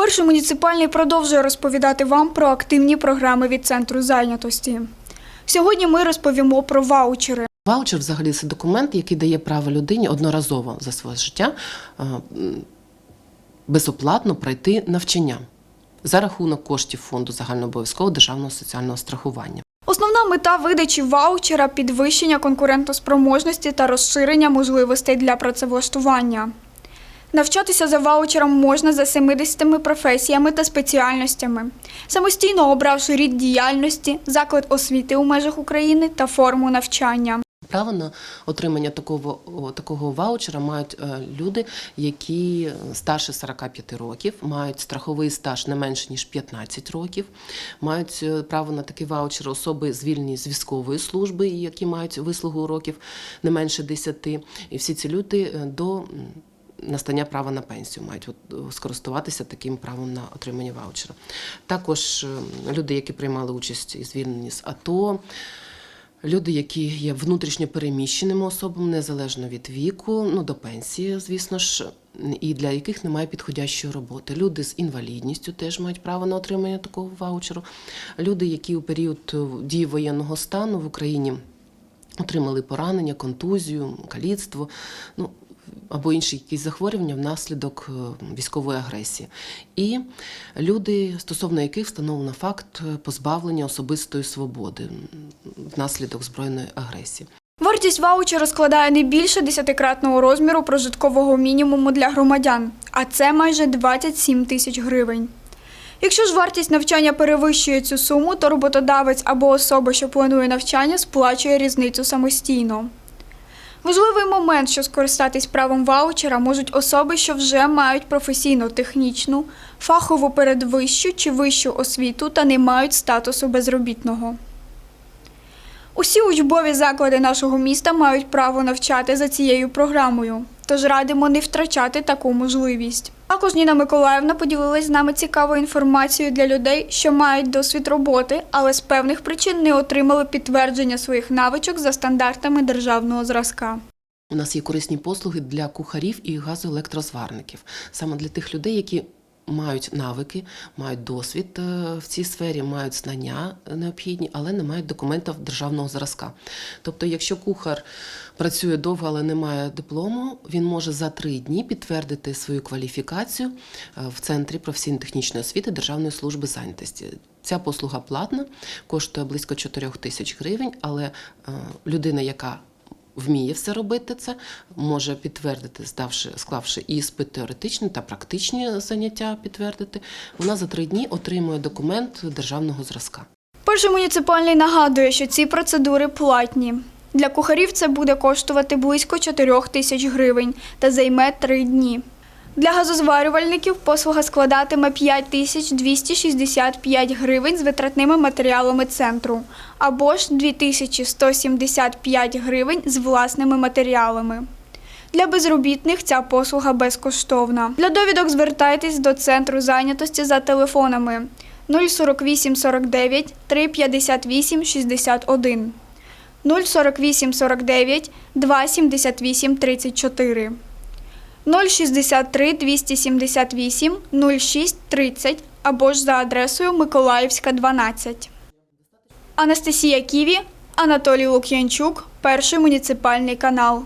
Перший муніципальний продовжує розповідати вам про активні програми від центру зайнятості. Сьогодні ми розповімо про ваучери. Ваучер взагалі це документ, який дає право людині одноразово за своє життя е, безоплатно пройти навчання за рахунок коштів фонду загальнообов'язкового державного соціального страхування. Основна мета видачі ваучера підвищення конкурентоспроможності та розширення можливостей для працевлаштування. Навчатися за ваучером можна за 70 професіями та спеціальностями, самостійно обравши рід діяльності, заклад освіти у межах України та форму навчання. Право на отримання такого, такого ваучера мають е, люди, які старше 45 років, мають страховий стаж не менше ніж 15 років, мають е, право на такий ваучер особи звільнені з військової служби, які мають вислугу років не менше 10. І всі ці люди е, до настання права на пенсію мають от, е, скористуватися таким правом на отримання ваучера. Також е, люди, які приймали участь і звільнені з АТО. Люди, які є внутрішньо переміщеними особами, незалежно від віку, ну до пенсії, звісно ж, і для яких немає підходящої роботи. Люди з інвалідністю теж мають право на отримання такого ваучеру. Люди, які у період е, дії воєнного стану в Україні отримали поранення, контузію, каліцтво. Ну, або інші якісь захворювання внаслідок е, військової агресії, і люди, стосовно яких встановлено факт е, позбавлення особистої свободи внаслідок збройної агресії. Вартість ваучера складає не більше десятикратного розміру прожиткового мінімуму для громадян, а це майже 27 тисяч гривень. Якщо ж вартість навчання перевищує цю суму, то роботодавець або особа, що планує навчання, сплачує різницю самостійно. Важливий момент, що скористатись правом ваучера можуть особи, що вже мають професійно-технічну, фахову передвищу чи вищу освіту та не мають статусу безробітного. Усі учбові заклади нашого міста мають право навчати за цією програмою, тож радимо не втрачати таку можливість. Також Ніна Миколаївна поділилась з нами цікавою інформацією для людей, що мають досвід роботи, але з певних причин не отримали підтвердження своїх навичок за стандартами державного зразка. У нас є корисні послуги для кухарів і газоелектрозварників, саме для тих людей, які мають навики, мають досвід е, в цій сфері, мають знання необхідні, але не мають документів державного зразка. Тобто, якщо кухар працює довго, але не має диплому, він може за три дні підтвердити свою кваліфікацію е, в центрі професійно-технічної освіти Державної служби зайнятості. Ця послуга платна, коштує близько 4 тисяч гривень, але е, людина, яка вміє все робити це, може підтвердити, здавши, склавши іспит теоретичні та практичні заняття підтвердити. Вона за три дні отримує документ державного зразка. Перший муніципальний нагадує, що ці процедури платні. Для кухарів це буде коштувати близько 4 тисяч гривень та займе три дні. Для газозварювальників послуга складатиме 5 265 гривень з витратними матеріалами центру або ж 2175 гривень з власними матеріалами. Для безробітних ця послуга безкоштовна. Для довідок звертайтесь до центру зайнятості за телефонами 048 49 358 61, 048 49 278 34, 063 278 06 30 або ж за адресою Миколаївська, 12. Анастасія Ківі, Анатолій Лук'янчук, перший муніципальний канал.